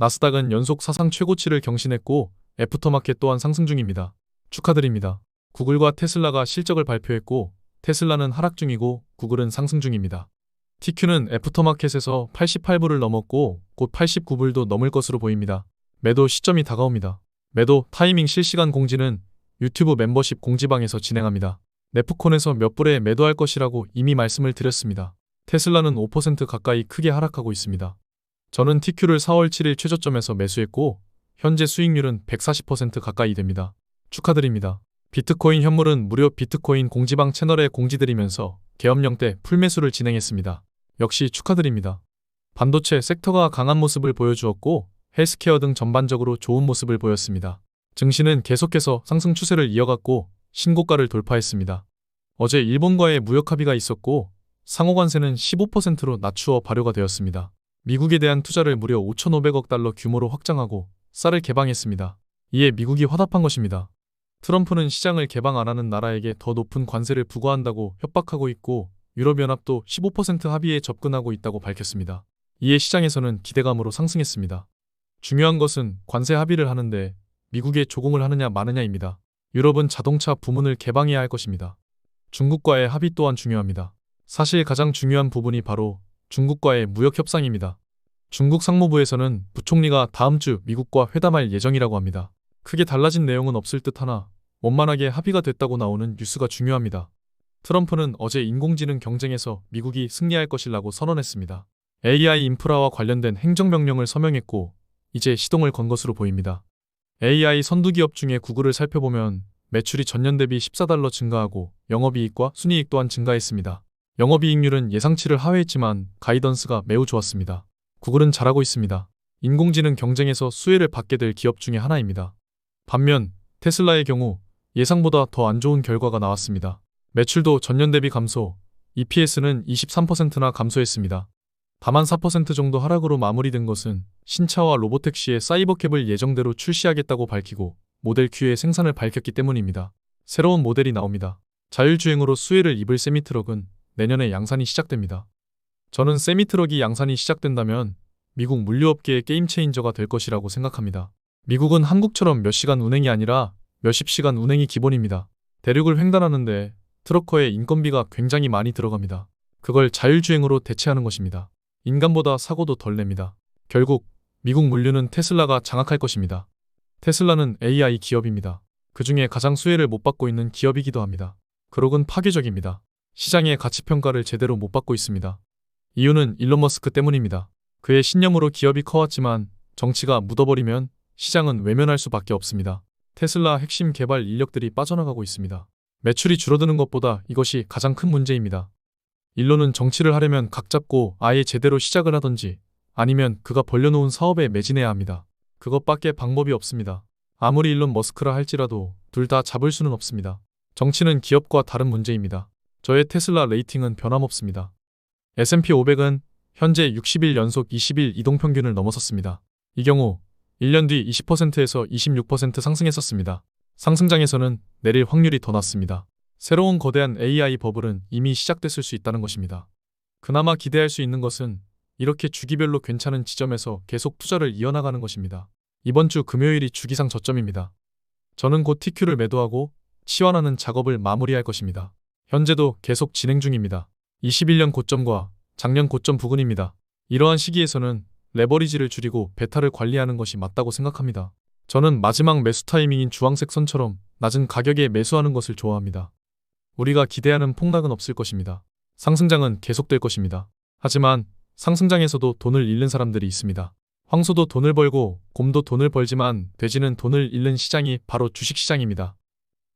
나스닥은 연속 사상 최고치를 경신했고 애프터마켓 또한 상승 중입니다. 축하드립니다. 구글과 테슬라가 실적을 발표했고 테슬라는 하락 중이고 구글은 상승 중입니다. TQ는 애프터마켓에서 88불을 넘었고 곧 89불도 넘을 것으로 보입니다. 매도 시점이 다가옵니다. 매도 타이밍 실시간 공지는 유튜브 멤버십 공지방에서 진행합니다. 네프콘에서 몇 불에 매도할 것이라고 이미 말씀을 드렸습니다. 테슬라는 5% 가까이 크게 하락하고 있습니다. 저는 TQ를 4월 7일 최저점에서 매수했고 현재 수익률은 140% 가까이 됩니다. 축하드립니다. 비트코인 현물은 무료 비트코인 공지방 채널에 공지드리면서 계엄령 때 풀매수를 진행했습니다. 역시 축하드립니다. 반도체 섹터가 강한 모습을 보여주었고 헬스케어 등 전반적으로 좋은 모습을 보였습니다. 증시는 계속해서 상승 추세를 이어갔고 신고가를 돌파했습니다. 어제 일본과의 무역 합의가 있었고 상호 관세는 15%로 낮추어 발효가 되었습니다. 미국에 대한 투자를 무려 5,500억 달러 규모로 확장하고 쌀을 개방했습니다. 이에 미국이 화답한 것입니다. 트럼프는 시장을 개방 안 하는 나라에게 더 높은 관세를 부과한다고 협박하고 있고 유럽연합도 15% 합의에 접근하고 있다고 밝혔습니다. 이에 시장에서는 기대감으로 상승했습니다. 중요한 것은 관세 합의를 하는데 미국에 조공을 하느냐 마느냐입니다. 유럽은 자동차 부문을 개방해야 할 것입니다. 중국과의 합의 또한 중요합니다. 사실 가장 중요한 부분이 바로 중국과의 무역 협상입니다. 중국 상무부에서는 부총리가 다음 주 미국과 회담할 예정이라고 합니다. 크게 달라진 내용은 없을 듯 하나 원만하게 합의가 됐다고 나오는 뉴스가 중요합니다. 트럼프는 어제 인공지능 경쟁에서 미국이 승리할 것이라고 선언했습니다. AI 인프라와 관련된 행정명령을 서명했고 이제 시동을 건 것으로 보입니다. AI 선두기업 중에 구글을 살펴보면 매출이 전년 대비 14달러 증가하고 영업이익과 순이익 또한 증가했습니다. 영업이익률은 예상치를 하회했지만 가이던스가 매우 좋았습니다. 구글은 잘하고 있습니다. 인공지능 경쟁에서 수혜를 받게 될 기업 중에 하나입니다. 반면 테슬라의 경우 예상보다 더 안 좋은 결과가 나왔습니다. 매출도 전년 대비 감소, EPS는 23%나 감소했습니다. 다만 4% 정도 하락으로 마무리된 것은 신차와 로보택시의 사이버캡을 예정대로 출시하겠다고 밝히고 모델 Q의 생산을 밝혔기 때문입니다. 새로운 모델이 나옵니다. 자율주행으로 수혜를 입을 세미트럭은 내년에 양산이 시작됩니다. 저는 세미트럭이 양산이 시작된다면 미국 물류업계의 게임 체인저가 될 것이라고 생각합니다. 미국은 한국처럼 몇 시간 운행이 아니라 몇십 시간 운행이 기본입니다. 대륙을 횡단하는데 트럭커의 인건비가 굉장히 많이 들어갑니다. 그걸 자율주행으로 대체하는 것입니다. 인간보다 사고도 덜 냅니다. 결국 미국 물류는 테슬라가 장악할 것입니다. 테슬라는 AI 기업입니다. 그 중에 가장 수혜를 못 받고 있는 기업이기도 합니다. 그록은 파괴적입니다. 시장의 가치 평가를 제대로 못 받고 있습니다. 이유는 일론 머스크 때문입니다. 그의 신념으로 기업이 커왔지만 정치가 묻어버리면 시장은 외면할 수밖에 없습니다. 테슬라 핵심 개발 인력들이 빠져나가고 있습니다. 매출이 줄어드는 것보다 이것이 가장 큰 문제입니다. 일론은 정치를 하려면 각 잡고 아예 제대로 시작을 하던지 아니면 그가 벌려놓은 사업에 매진해야 합니다. 그것밖에 방법이 없습니다. 아무리 일론 머스크라 할지라도 둘 다 잡을 수는 없습니다. 정치는 기업과 다른 문제입니다. 저의 테슬라 레이팅은 변함없습니다. S&P 500은 현재 60일 연속 20일 이동평균을 넘어섰습니다. 이 경우 1년 뒤 20%에서 26% 상승했었습니다. 상승장에서는 내릴 확률이 더 낮습니다. 새로운 거대한 AI 버블은 이미 시작됐을 수 있다는 것입니다. 그나마 기대할 수 있는 것은 이렇게 주기별로 괜찮은 지점에서 계속 투자를 이어나가는 것입니다. 이번 주 금요일이 주기상 저점입니다. 저는 곧 TQ를 매도하고 치환하는 작업을 마무리할 것입니다. 현재도 계속 진행 중입니다. 21년 고점과 작년 고점 부근입니다. 이러한 시기에서는 레버리지를 줄이고 베타를 관리하는 것이 맞다고 생각합니다. 저는 마지막 매수 타이밍인 주황색 선처럼 낮은 가격에 매수하는 것을 좋아합니다. 우리가 기대하는 폭락은 없을 것입니다. 상승장은 계속될 것입니다. 하지만 상승장에서도 돈을 잃는 사람들이 있습니다. 황소도 돈을 벌고 곰도 돈을 벌지만 돼지는 돈을 잃는 시장이 바로 주식시장입니다.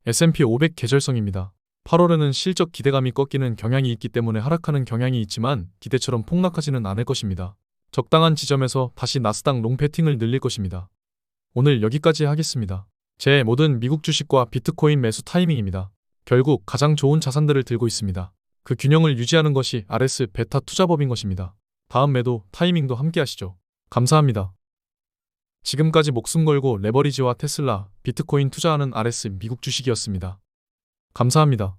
S&P 500 계절성입니다. 8월에는 실적 기대감이 꺾이는 경향이 있기 때문에 하락하는 경향이 있지만 기대처럼 폭락하지는 않을 것입니다. 적당한 지점에서 다시 나스닥 롱패팅을 늘릴 것입니다. 오늘 여기까지 하겠습니다. 제 모든 미국 주식과 비트코인 매수 타이밍입니다. 결국 가장 좋은 자산들을 들고 있습니다. 그 균형을 유지하는 것이 RS 베타 투자법인 것입니다. 다음 매도 타이밍도 함께 하시죠. 감사합니다. 지금까지 목숨 걸고 레버리지와 테슬라, 비트코인 투자하는 RS 미국 주식이었습니다. 감사합니다.